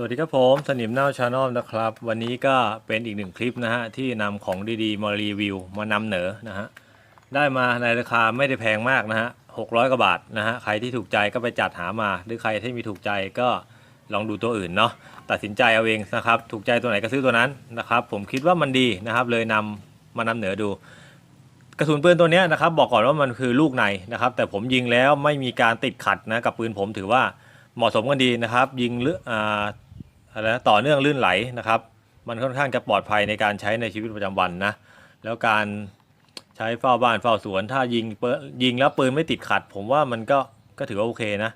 สวัสดีครับผมสนิมเน่าชาแนลนะครับ วันนี้ก็เป็นอีกหนึ่งคลิปนะฮะที่นำของดีๆ มารีวิวมานำเหนอนะฮะได้มาในราคาไม่ได้แพงมากนะฮะหกร้อยกว่าบาทนะฮะใครที่ถูกใจก็ไปจัดหามา หรือใครที่มีถูกใจก็ลองดูตัวอื่นเนาะตัดสินใจเอาเองนะครับถูกใจตัวไหนก็ซื้อตัวนั้นนะครับผมคิดว่ามันดีนะครับเลยนำมานำเหนอดู กระสุนปืนตัวเนี้ยนะครับบอกก่อนว่ามันคือลูกในนะครับแต่ผมยิงแล้วไม่มีการติดขัดนะกับปืนผมถือว่าเหมาะสมกันดีนะครับยิงเลืออ่า นะต่อเนื่องลื่นไหลนะครับ มันค่อนข้างจะปลอดภัยในการใช้ในชีวิตประจำวันนะ แล้วการใช้เฝ้าบ้านเฝ้าสวน ถ้ายิงเปิยิงแล้วปืนไม่ติดขัด ผมว่ามันก็ก็ถือว่าโอเคนะ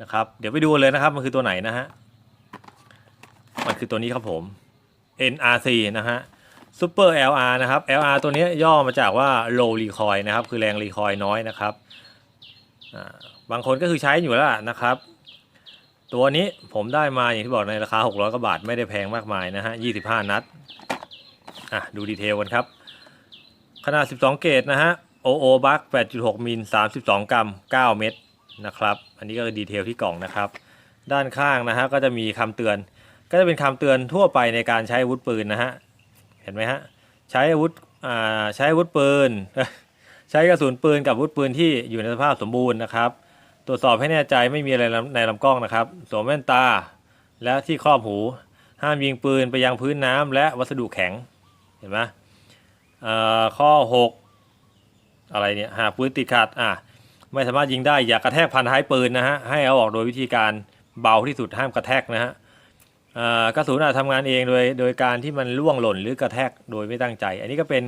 นะครับเดี๋ยวไปดูเลยนะครับมันคือตัวไหนนะฮะมันคือตัวนี้ครับผม NRC นะฮะ Super LR นะครับ LR ตัวนี้ย่อมาจากว่า low recoil นะครับ คือแรงรีคอยน้อยนะครับ บางคนก็คือใช้อยู่แล้วนะครับ ตัวนี้ผมได้มาอย่างที่บอกในราคา 600กว่าบาทไม่ได้แพงมากมายนะฮะ 25 นัด อะ ดูดีเทลกันครับ ขนาด 12 เกตนะฮะ OO Buck 8.6 มิล 32 กรัม 9 เม็ดนะครับ อันนี้ก็คือดีเทลที่กล่องนะครับ ด้านข้างนะฮะก็จะมีคำเตือน ก็จะเป็นคำเตือนทั่วไปในการใช้อาวุธปืนนะฮะ เห็นไหมฮะ ใช้อาวุธ อ่า ใช้อาวุธปืน ใช้กระสุนปืนกับอาวุธปืนที่อยู่ในสภาพสมบูรณ์นะครับ ตรวจสอบให้แน่ใจไม่มีอะไรในลำกล้องนะครับสวมแว่นตา และที่ครอบหู ห้ามยิงปืนไปยังพื้นน้ำและวัสดุแข็งเห็นไหมข้อ 6 อะไรเนี่ยหากปืนติดขัดอะไม่สามารถยิงได้อย่ากระแทกพันท้ายปืนนะฮะให้เอาออกโดยวิธีการเบาที่สุดห้ามกระแทกนะฮะกระสุนอาจทำงานเองโดยโดยการที่มันล่วงหล่นหรือกระแทกโดยไม่ตั้งใจ อันนี้ก็เป็น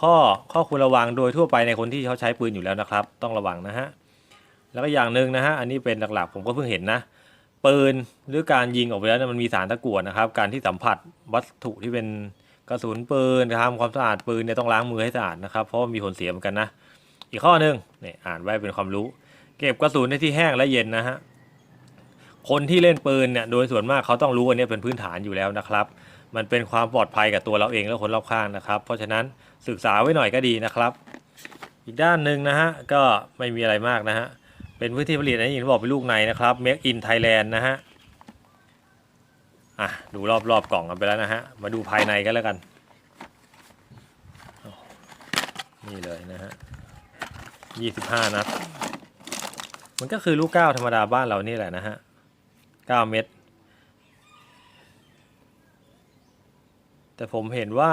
ข้อข้อควรระวังโดยทั่วไปในคนที่เขาใช้ปืนอยู่แล้วนะครับ ต้องระวังนะฮะ แล้วก็อย่างหนึ่งนะฮะอันนี้เป็นหลักๆ ผมก็เพิ่งเห็นนะปืนหรือการยิงออกไปแล้วเนยมันมีสารตะกั่วนะครับ การที่สัมผัสวัตถุที่เป็นกระสุนปืนทำความสะอาดปืนเนี่ยต้องล้างมือให้สะอาดนะครับเพราะมีผลเสียเหมือนกันนะ อีกข้อหนึ่งเนี่ยอ่านไว้เป็นความรู้ เก็บกระสุนในที่แห้งและเย็นนะฮะคนที่เล่นปืนเนี่ยโดยส่วนมากเขาต้องรู้อันนี้เป็นพื้นฐานอยู่แล้วนะครับ มันเป็นความปลอดภัยกับตัวเราเองและคนรอบข้างนะครับ เพราะฉะนั้นศึกษาไว้หน่อยก็ดีนะครับ อีกด้านหนึ่งนะฮะก็ไม่มีอะไรมากนะฮะ เป็นพื้นที่ผลิตนะอย่างที่บอกเป็นลูกในนะครับ Make in Thailand นะฮะอะดูรอบๆกกล่องกันไปแล้วนะฮะ มาดูภายในกันแล้วกัน นี่เลยนะฮะยี่สิบห้านัด มันก็คือลูกเก้าธรรมดาบ้านเรานี่แหละนะฮะเก้าเม็ด แต่ผมเห็นว่า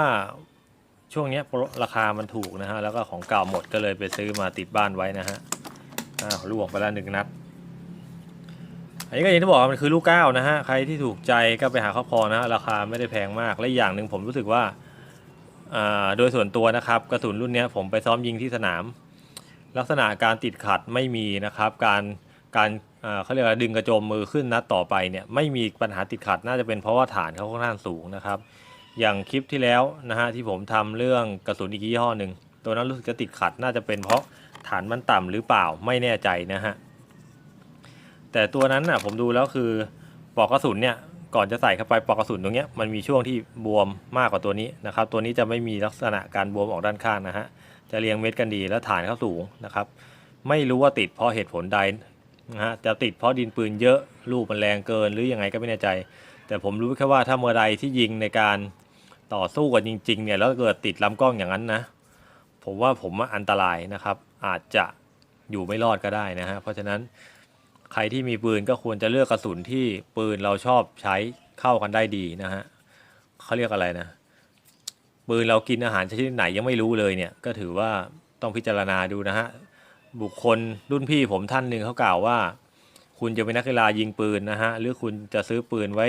ช่วงนี้ราคามันถูกนะฮะ แล้วก็ของเก่าหมดก็เลยไปซื้อมาติดบ้านไว้นะฮะ อ้าวล่วงไปแล้วหนึ่งนัด อันนี้ก็อย่างที่บอกมันคือลูกเก้านะฮะ ใครที่ถูกใจก็ไปหาครอบครองนะราคาไม่ได้แพงมาก และอย่างหนึ่งผมรู้สึกว่าโดยส่วนตัวนะครับกระสุนรุ่นนี้ผมไปซ้อมยิงที่สนาม ลักษณะการติดขัดไม่มีนะครับ การการเขาเรียกว่าดึงกระโจมมือขึ้นนัดต่อไปเนี่ยไม่มีปัญหาติดขัดน่าจะเป็นเพราะว่าฐานเขาค่อนข้างสูงนะครับ อย่างคลิปที่แล้วนะฮะที่ผมทำเรื่องกระสุนอีกยี่ห้อหนึ่งตัวนั้นรู้สึกจะติดขัดน่าจะเป็นเพราะ ฐานมันต่ำหรือเปล่าไม่แน่ใจนะฮะ แต่ตัวนั้นน่ะผมดูแล้วคือปลอกกระสุนเนี่ยก่อนจะใส่เข้าไปปลอกกระสุนตรงเนี้ยมันมีช่วงที่บวมมากกว่าตัวนี้นะครับ ตัวนี้จะไม่มีลักษณะการบวมออกด้านข้างนะฮะจะเรียงเม็ดกันดีและฐานเขาสูงนะครับ ไม่รู้ว่าติดเพราะเหตุผลใดนะฮะจะติดเพราะดินปืนเยอะลูกมันแรงเกินหรือยังไงก็ไม่แน่ใจ แต่ผมรู้แค่ว่าถ้าเมื่อใดที่ยิงในการต่อสู้กันจริงๆเนี่ยแล้วเกิดติดลำกล้องอย่างนั้นนะ ผมว่าผมว่าอันตรายนะครับ อาจจะอยู่ไม่รอดก็ได้นะฮะเพราะฉะนั้นใครที่มีปืนก็ควรจะเลือกกระสุนที่ปืนเราชอบใช้เข้ากันได้ดีนะฮะเขาเรียกอะไรนะ ปืนเรากินอาหารชนิดไหนยังไม่รู้เลยเนี่ย ก็ถือว่าต้องพิจารณาดูนะฮะบุคคลรุ่นพี่ผมท่านหนึ่งเขากล่าวว่า คุณจะเป็นนักกีฬายิงปืนนะฮะหรือคุณจะซื้อปืนไว้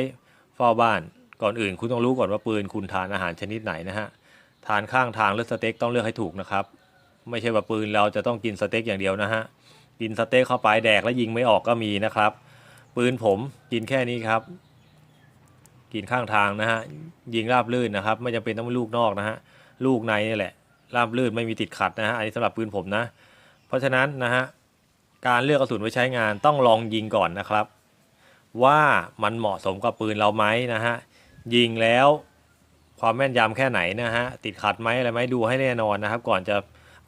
เฝ้าบ้าน ก่อนอื่น คุณต้องรู้ก่อนว่าปืนคุณทานอาหารชนิดไหนนะฮะทานข้างทางหรือสเต็กต้องเลือกให้ถูกนะครับ ไม่ใช่ว่าปืนเราจะต้องกินสเต็กอย่างเดียวนะฮะ กินสเต็กเข้าไปแดกแล้วยิงไม่ออกก็มีนะครับ ปืนผมกินแค่นี้ครับ กินข้างทางนะฮะ ยิงราบลื่นนะครับ ไม่จำเป็นต้องลูกนอกนะฮะ ลูกในนี่แหละ ราบลื่นไม่มีติดขัดนะฮะ อันนี้สำหรับปืนผมนะ เพราะฉะนั้นนะฮะ การเลือกกระสุนไว้ใช้งานต้องลองยิงก่อนนะครับ ว่ามันเหมาะสมกับปืนเราไหมนะฮะ ยิงแล้วความแม่นยำแค่ไหนนะฮะ ติดขัดไหมอะไรไหมดูให้แน่นอนนะครับ ก่อนจะ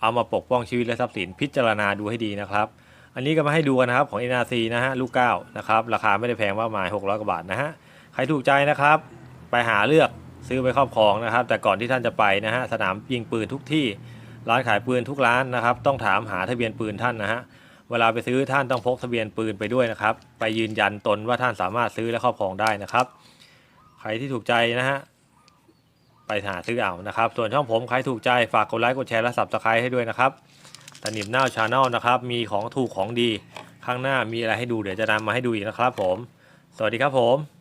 เอามาปกป้องชีวิตและทรัพย์สินพิจารณาดูให้ดีนะครับ อันนี้ก็มาให้ดูกันนะครับของ NRC นะฮะลูกเก้านะครับราคาไม่ได้แพงมากมาย 600 กว่าบาทนะฮะใครถูกใจนะครับ ไปหาเลือกซื้อไปครอบครองนะครับ แต่ก่อนที่ท่านจะไปนะฮะสนามยิงปืนทุกที่ร้านขายปืนทุกร้านนะครับ ต้องถามหาทะเบียนปืนท่านนะฮะเวลาไปซื้อท่านต้องพกทะเบียนปืนไปด้วยนะครับ ไปยืนยันตนว่าท่านสามารถซื้อและครอบครองได้นะครับ ใครที่ถูกใจนะฮะ ไปหาซื้อเอานะครับ ส่วนช่องผมใครถูกใจฝากกดไลค์กดแชร์และสับสไครต์ให้ด้วยนะครับตนิมหน้าชาแนลนะครับ มีของถูกของดี ข้างหน้ามีอะไรให้ดูเดี๋ยวจะนำมาให้ดูอีกนะครับผม สวัสดีครับผม